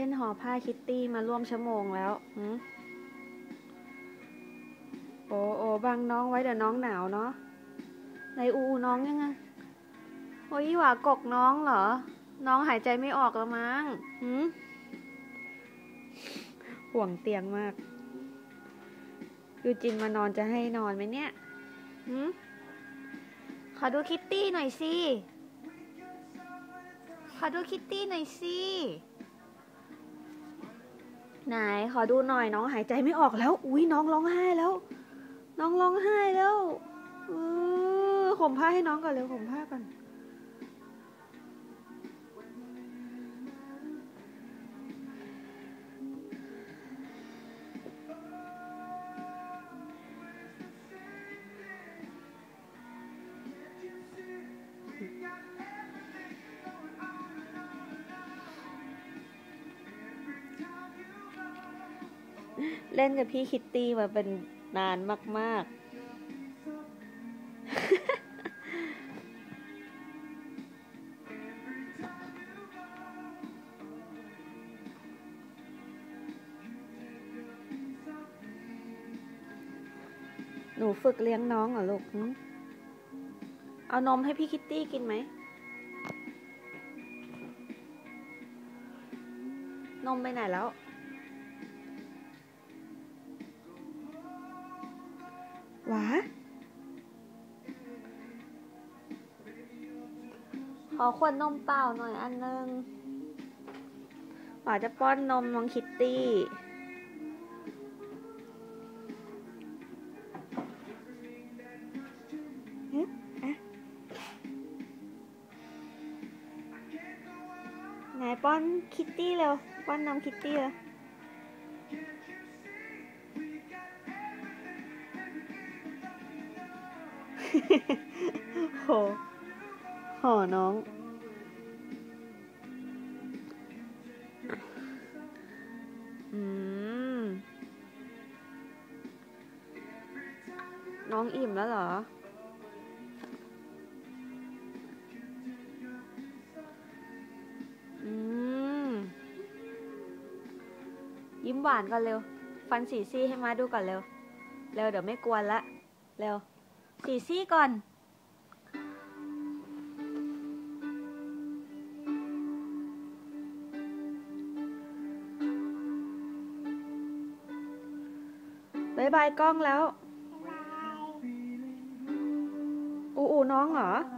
เล่นหอผ้าคิตตี้มาร่วมชั่วโมงแล้วหืโอ้โอ้บังน้องไว้เดี๋ยวน้องหนาวเนาะในอูน้องยังไงโอ้ยหว่ากกน้องเหรอ น้องหายใจไม่ออกแล้วมั้งหืมห่วงเตียงมาก ยูจินมานอนจะให้นอนไหมเนี่ยหืมขอดูคิตตี้หน่อยสิ ขอดูคิตตี้หน่อยสิ ไหนขอดูหน่อยน้องหายใจไม่ออกแล้ว อุ้ยน้องร้องไห้แล้ว น้องร้องไห้แล้วเออข่มผ้าให้น้องก่อนเร็วข่มผ้าก่อน เล่นกับพี่คิตตี้มาเป็นนานมาก ๆหนูฝึกเลี้ยงน้องเหรอลูก เอานมให้พี่คิตตี้กินไหม นมไปไหนแล้ว วาขอขวดนมเปล่าหน่อยอันนึงหวาจะป้อนนมน้องคิตตี้ฮึอะไหนป้อนคิตตี้เร็ว ป้อนนมคิตตี้เร็ว โหโหน้อง อืม น้องอิ่มแล้วเหรอ อืม ยิ้มหวานก่อนเร็ว ฟันสีซี่ให้มาดูก่อนเร็ว เร็วเดี๋ยวไม่กวนละ เร็ว สีซี่ก่อนบายบายกล้องแล้ว อูอูน้องเหรอบ